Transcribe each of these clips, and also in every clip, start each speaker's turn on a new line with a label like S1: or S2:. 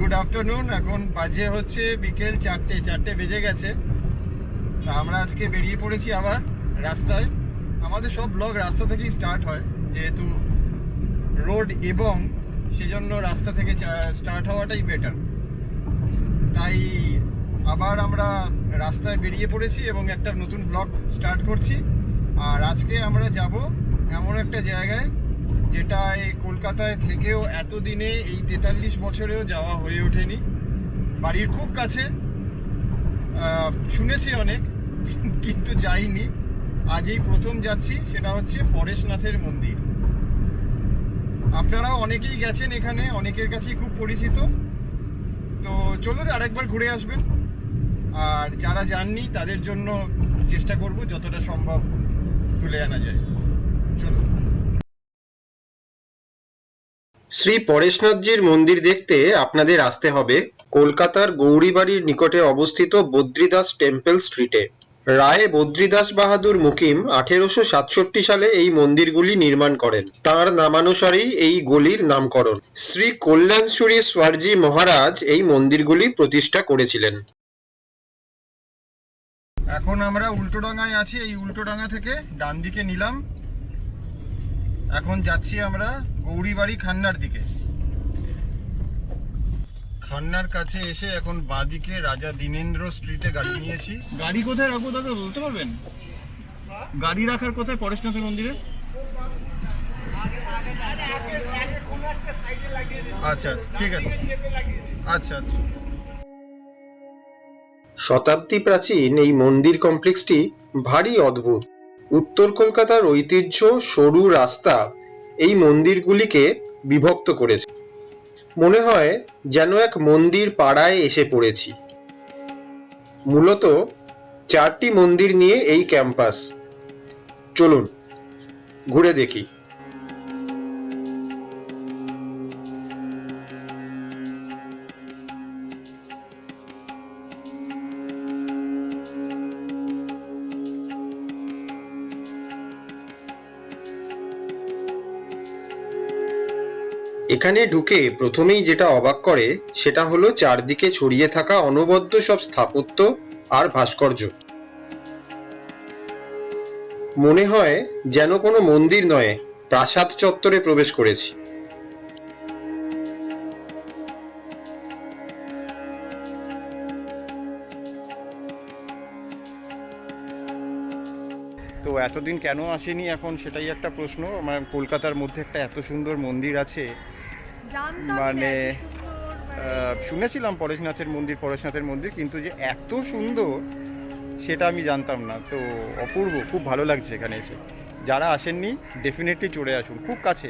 S1: Good afternoon. এখন বাজে হচ্ছে বিকেল চারটে চারটে বেজে গেছে। তা আমরা আজকে বেরিয়ে পড়েছি আবার রাস্তায়। আমাদের সব ব্লগ রাস্তা থেকেই স্টার্ট হয়, যেহেতু রোড এবং সেজন্য রাস্তা থেকে স্টার্ট হওয়াটাই বেটার তাই আবার আমরা রাস্তায় বেরিয়ে পড়েছি এবং একটা নতুন ব্লগ স্টার্ট করছি। আর আজকে আমরা যাব এমন একটা জায়গায় যেটা এই কলকাতায় থেকেও এতদিনে এই তেতাল্লিশ বছরেও যাওয়া হয়ে ওঠেনি। বাড়ির খুব কাছে। শুনেছি অনেক, কিন্তু যাইনি। আজ এই প্রথম যাচ্ছি, সেটা হচ্ছে পরেশনাথের মন্দির। আপনারাও অনেকেই গেছেন এখানে, অনেকের কাছেই খুব পরিচিত। তো চলুন আরেকবার ঘুরে আসবেন। আর যারা যাননি, তাদের জন্য চেষ্টা করব যতটা সম্ভব তুলে আনা যায়। চলুন।
S2: শ্রী পরেশনাথজির মন্দির দেখতে আপনাদের আসতে হবে কলকাতার গৌরীবাড়ির নিকটে অবস্থিত বদ্রীদাস টেম্পল স্ট্রিটে। রায় বদ্রীদাস বাহাদুর মুকিম আঠেরোশো সাতষট্টি সালে এই মন্দিরগুলি নির্মাণ করেন। তার নামানুসারেই এই গলির নামকরণ। শ্রী কল্যাণসুরী সোয়ারজি মহারাজ এই মন্দিরগুলি প্রতিষ্ঠা করেছিলেন।
S1: এখন আমরা উল্টোডাঙ্গায় আছি। এই উল্টোডাঙ্গা থেকে ডান দিকে নিলাম। এখন যাচ্ছি আমরা গৌরীবাড়ি খান্নার দিকে। খান্নার কাছে এসে এখন বাঁদিকে রাজা দীনেন্দ্র স্ট্রিটে গাড়ি নিয়েছি।
S3: গাড়ি কোথায় রাখব দাদা বলতে পারবেন? গাড়ি রাখার কোথায় পরেশনাথের মন্দিরে?
S1: আচ্ছা ঠিক আছে। আচ্ছা আচ্ছা।
S2: শতাব্দী প্রাচীন এই মন্দির কমপ্লেক্সটি ভারী অদ্ভুত। উত্তর কলকাতার ঐতিহ্য, সরু রাস্তা এই মন্দিরগুলিকে বিভক্ত করেছে। মনে হয় যেন এক মন্দির পাড়ায় এসে পড়েছি। মূলত চারটি মন্দির নিয়ে এই ক্যাম্পাস। চলুন, ঘুরে দেখি। এখানে ঢুকে প্রথমেই যেটা অবাক করে, সেটা হলো চারদিকে ছড়িয়ে থাকা অনবদ্য সব স্থাপত্য আর ভাস্কর্য। মনে হয় যেন কোনো মন্দির নয়, প্রাসাদ চত্বরে প্রবেশ করেছি।
S1: তো এতদিন কেন আসেনি এখন সেটাই একটা প্রশ্ন। আমার কলকাতার মধ্যে একটা এত সুন্দর মন্দির আছে মানে,
S4: মানে
S1: শুনেছিলাম পরেশনাথের মন্দির পরেশনাথের মন্দির কিন্তু যে এত সুন্দর সেটা আমি জানতাম না। তো অপূর্ব খুব ভালো লাগছে এখানে এসে। যারা আসেননি ডেফিনেটলি চলে আসুন খুব কাছে।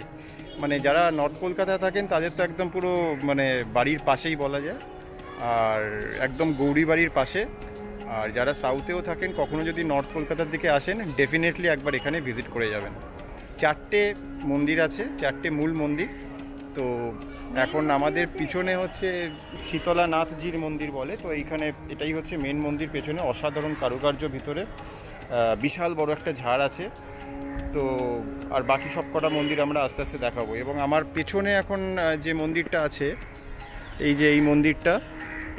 S1: মানে যারা নর্থ কলকাতায় থাকেন তাদের তো একদম পুরো মানে বাড়ির পাশেই বলা যায়। আর একদম গৌরী বাড়ির পাশে। আর যারা সাউথেও থাকেন কখনো যদি নর্থ কলকাতার দিকে আসেন ডেফিনেটলি একবার এখানে ভিজিট করে যাবেন। চারটে মন্দির আছে চারটে মূল মন্দির। তো এখন আমাদের পিছনে হচ্ছে শীতলা নাথজির মন্দির বলে তো এইখানে এটাই হচ্ছে মেন মন্দির পেছনে অসাধারণ কারুকার্য ভিতরে। বিশাল বড় একটা ঝাড় আছে। তো আর বাকি সব কটা মন্দির আমরা আস্তে আস্তে দেখাবো। এবং আমার পেছনে এখন যে মন্দিরটা আছে এই যে এই মন্দিরটা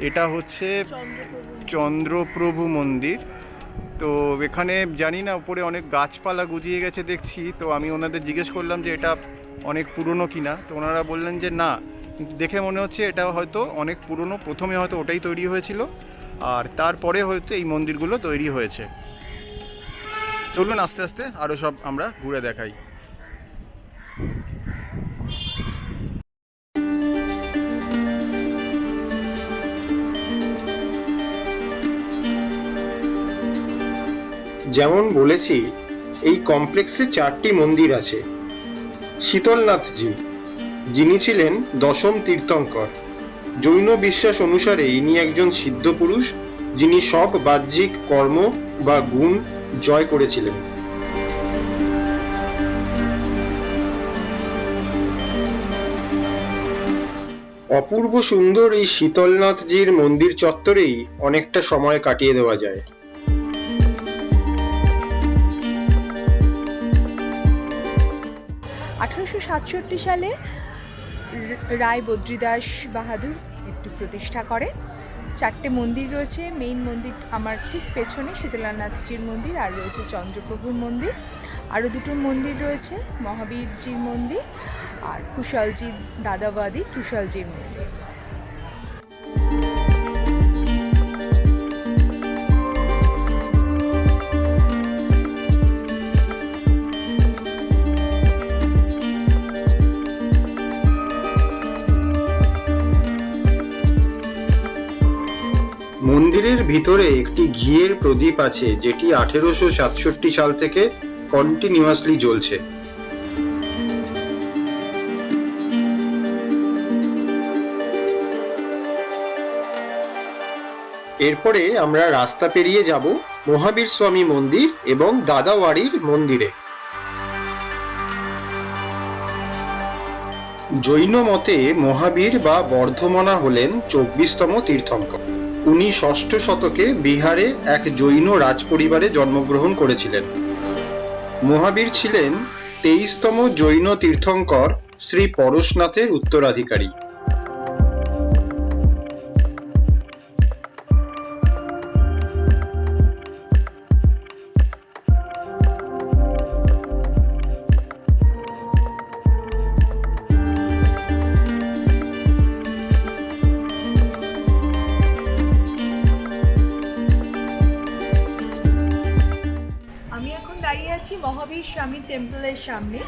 S1: এটা হচ্ছে
S4: চন্দ্রপ্রভু
S1: চন্দ্রপ্রভু মন্দির। তো এখানে জানি না, উপরে অনেক গাছপালা গুজিয়ে গেছে দেখছি। তো আমি ওনাদের জিজ্ঞেস করলাম যে এটা অনেক পুরনো কিনা। তো ওনারা বললেন যে না দেখে মনে হচ্ছে এটা হয়তো অনেক পুরনো। প্রথমে হয়তো ওটাই তৈরি হয়েছিল, আর তারপরে হয়তো এই মন্দিরগুলো তৈরি হয়েছে। চলুন আস্তে আস্তে আরও সব আমরা ঘুরে দেখাই।
S2: যেমন বলেছি, এই কমপ্লেক্সে চারটি মন্দির আছে। শীতলনাথজি, যিনি ছিলেন দশম তীর্থঙ্কর। জৈন বিশ্বাস অনুসারে ইনি একজন সিদ্ধ পুরুষ, যিনি সব বাহ্যিক কর্ম বা গুণ জয় করেছিলেন। অপূর্ব সুন্দর এই শীতলনাথজির মন্দির চত্বরেই অনেকটা সময় কাটিয়ে দেওয়া যায়।
S4: আঠারোশো সাতষট্টি সালে রায় বদ্রীদাস বাহাদুর
S5: একটু প্রতিষ্ঠা করে। চারটে মন্দির রয়েছে। মেইন মন্দির আমার ঠিক পেছনে শীতলানাথজির মন্দির আর রয়েছে চন্দ্রপ্রভুর মন্দির। আরও দুটো মন্দির রয়েছে, মহাবীরজির মন্দির আর কুশলজি দাদাবাদী কুশলজির মন্দির।
S2: মন্দিরের ভিতরে একটি ঘিয়ের প্রদীপ আছে, যেটি আঠেরোশো সাতষট্টি সাল থেকে কন্টিনিউয়াসলি জ্বলছে। এরপরে আমরা রাস্তা পেরিয়ে যাব মহাবীর স্বামী মন্দির এবং দাদাওয়াড়ির মন্দিরে। জৈন মতে মহাবীর বা বর্ধমনা হলেন চব্বিশতম তীর্থঙ্কর। উনি ষষ্ঠ শতকে বিহারে এক জৈন রাজপরিবারে জন্মগ্রহণ করেছিলেন। মহাবীর ছিলেন তেইশতম জৈন তীর্থঙ্কর শ্রী পরশনাথের উত্তরাধিকারী।
S5: টেম্পলের সামনে,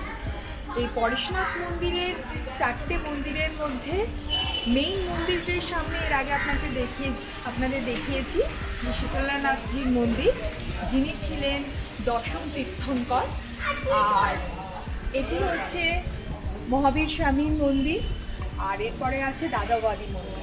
S5: এই পরেশনাথ মন্দিরের চারটে মন্দিরের মধ্যে মেইন মন্দিরটির সামনে এর আগে আপনাকে দেখিয়ে আপনাদের দেখিয়েছি যে শীতলানাথজির মন্দির, যিনি ছিলেন দশম তীর্থঙ্কর। আর এটি হচ্ছে মহাবীর স্বামীর মন্দির, আর এরপরে আছে দাদাবাদী মন্দির।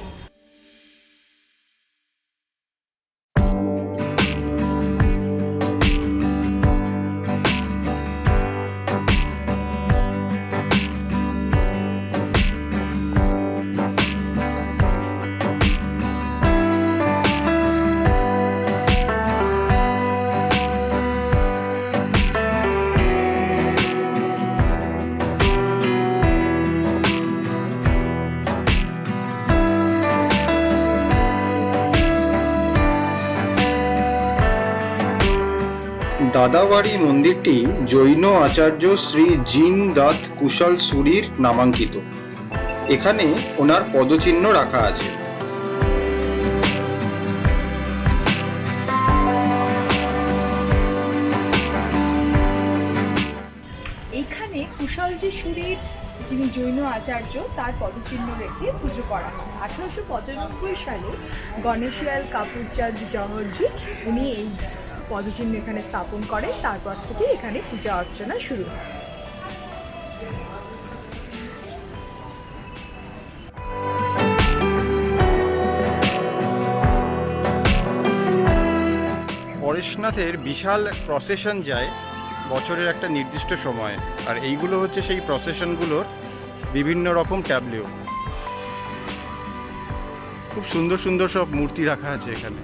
S2: দাদাবাড়ি মন্দিরটি জৈন আচার্য শ্রী জিন দত্ত কুশল সুরির নামাঙ্কিত। এখানে ওনার পদচিহ্ন রাখা আছে।
S5: এইখানে কুশলজি সুরীর, যিনি জৈন আচার্য, তার পদচিহ্ন রেখে পুজো করা হয়। আঠারোশো পঁচানব্বই সালে গণেশলাল কাপুরচাঁদ জহরজি উনি এই পদচিহ্ন এখানে স্থাপন করে, তারপর থেকে এখানে পূজা অর্চনা শুরু হয়।
S1: পরেশনাথের বিশাল প্রসেশন যায় বছরের একটা নির্দিষ্ট সময়ে, আর এইগুলো হচ্ছে সেই প্রসেশনগুলোর বিভিন্ন রকম ট্যাবলেও খুব সুন্দর সুন্দর সব মূর্তি রাখা আছে এখানে।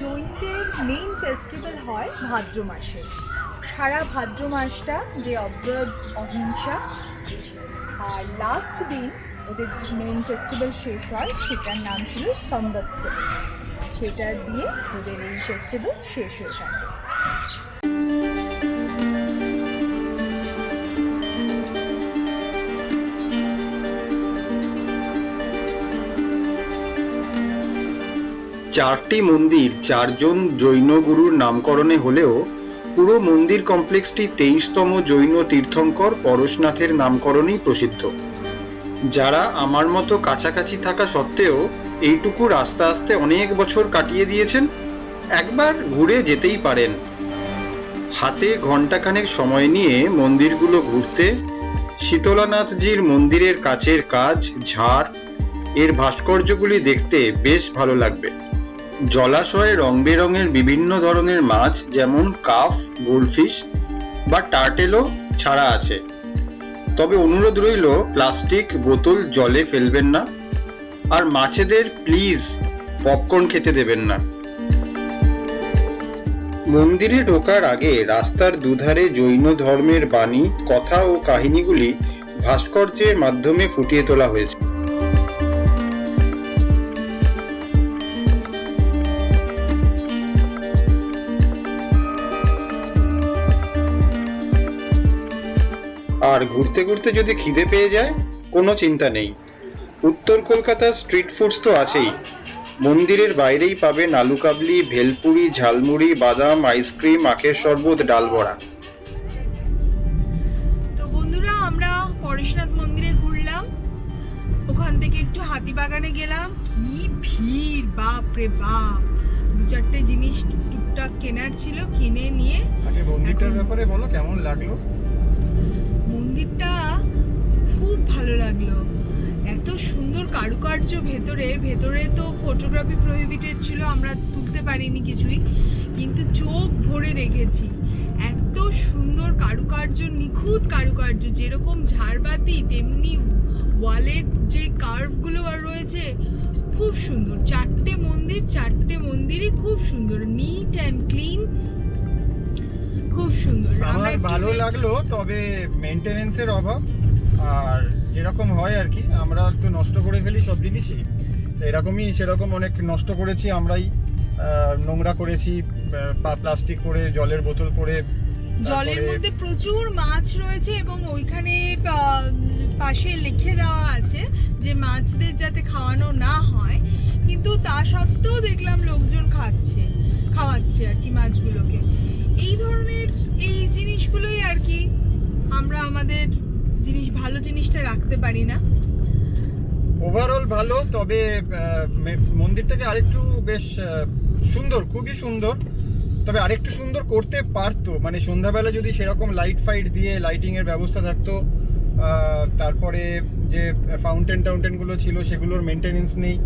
S5: জৈনদের মেইন ফেস্টিভ্যাল হয় ভাদ্র মাসে। সারা ভাদ্র মাসটা দে অবজার্ভ অহিংসা। আর লাস্ট দিন ওদের মেইন ফেস্টিভ্যাল শেষ হয়, সেটার নাম ছিল সম্বৎসর সেটা দিয়ে ওদের এই ফেস্টিভ্যাল শেষ হয়ে থাকে
S2: চারটি মন্দির চারজন জৈন গুরুর নামকরণে হলেও পুরো মন্দির কমপ্লেক্সটি তেইশতম জৈন তীর্থঙ্কর পরশনাথের নামকরণেই প্রসিদ্ধ। যারা আমার মতো কাছাকাছি থাকা সত্ত্বেও এইটুকু রাস্তা আসতে অনেক বছর কাটিয়ে দিয়েছেন, একবার ঘুরে যেতেই পারেন। হাতে ঘন্টাখানেক সময় নিয়ে মন্দিরগুলো ঘুরতে শীতলানাথজির মন্দিরের কাছের কাজ, ঝাড়, এর ভাস্কর্যগুলি দেখতে বেশ ভালো লাগবে। জলাশয়ে রং বেরঙের বিভিন্ন ধরনের মাছ যেমন কাফ গোল্ডফিশ বা টার্টেলও ছাড়া আছে। তবে অনুরোধ রইল, প্লাস্টিক বোতল জলে ফেলবেন না আর মাছেদের প্লিজ পপকর্ন খেতে দেবেন না। মন্দিরে ঢোকার আগে রাস্তার দুধারে জৈন ধর্মের বাণী, কথা ও কাহিনীগুলি ভাস্কর্যের মাধ্যমে ফুটিয়ে তোলা হয়েছে। আর ঘুরতে ঘুরতে যদি খিদে পেয়ে যায় কোনো চিন্তা নেই। উত্তর কলকাতার স্ট্রিট ফুডস তো আছেই। মন্দিরের বাইরেই পাবেন আলু কাবলি ভেলপুরি ঝালমুড়ি বাদাম আইসক্রিম আখের শরবত ডাল বড়া।
S5: তো বন্ধুরা আমরা পরেশনাথ মন্দিরে ঘুরলাম। ওখান থেকে একটু হাতিবাগানে গেলাম। কি ভিড় বাপ রে বাপ! দু চারটে জিনিস টুকটাক কেনার ছিল কিনে নিয়ে
S1: আগে মন্দিরটার ব্যাপারে বলো কেমন লাগল?
S5: মন্দিরটা খুব ভালো লাগল। এত সুন্দর কারুকার্য ভেতরে ভেতরে তো ফটোগ্রাফি প্রহিবিটেড ছিল, আমরা তুলতে পারিনি কিছুই, কিন্তু চোখ ভরে দেখেছি। এত সুন্দর কারুকার্য, নিখুঁত কারুকার্য, যেরকম ঝাড়বাতি, তেমনি ওয়ালের যে কার্ভগুলো রয়েছে, খুব সুন্দর। চারটে মন্দির, চারটে মন্দিরই খুব সুন্দর নিট অ্যান্ড ক্লিন খুব সুন্দর। আমার
S1: ভালো লাগল তবে মেনটেনেন্সের অভাব। আর যেরকম হয় আর কি আমরা তো নষ্ট করে ফেলি সব জিনিসই। এরকমই সেরকম অনেক নষ্ট করেছি আমরাই। নোংরা করেছি প্লাস্টিক করে জলের বোতল করে
S5: জলের মধ্যে প্রচুর মাছ রয়েছে এবং ওইখানে পাশে লিখে দেওয়া আছে যে মাছদের যাতে খাওয়ানো না হয়। কিন্তু তা সত্ত্বেও দেখলাম লোকজন খাচ্ছে খাওয়াচ্ছে আর কি মাছগুলোকে। আমরা আমাদের জিনিস, ভালো জিনিসটা রাখতে পারি না।
S1: ওভারঅল ভালো, তবে মন্দিরটাকে আরেকটু বেশ সুন্দর, খুবই সুন্দর। তবে আরেকটু সুন্দর করতে পারতো। মানে সন্ধ্যাবেলা যদি সেরকম লাইট ফাইট দিয়ে লাইটিং এর ব্যবস্থা থাকতো তারপরে যে ফাউন্টেন টাউন্টেনগুলো ছিল, সেগুলোর মেনটেনেন্স নেই।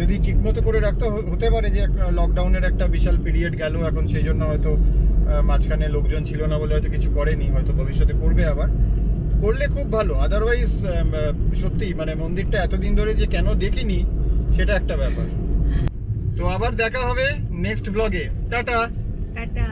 S1: যদি ঠিকমতো করে রাখতো, হতে পারে যে লকডাউনের একটা বিশাল পিরিয়ড গেল, এখন সেই জন্য হয়তো মাঝখানে লোকজন ছিল না বলে হয়তো কিছু করেনি, হয়তো ভবিষ্যতে করবে আবার। করলে খুব ভালো আদারওয়াইজ সত্যি মানে মন্দিরটা এতদিন ধরে যে কেন দেখিনি, সেটা একটা ব্যাপার। তো আবার দেখা হবে নেক্সট ব্লগে টাটা।
S5: টাটা।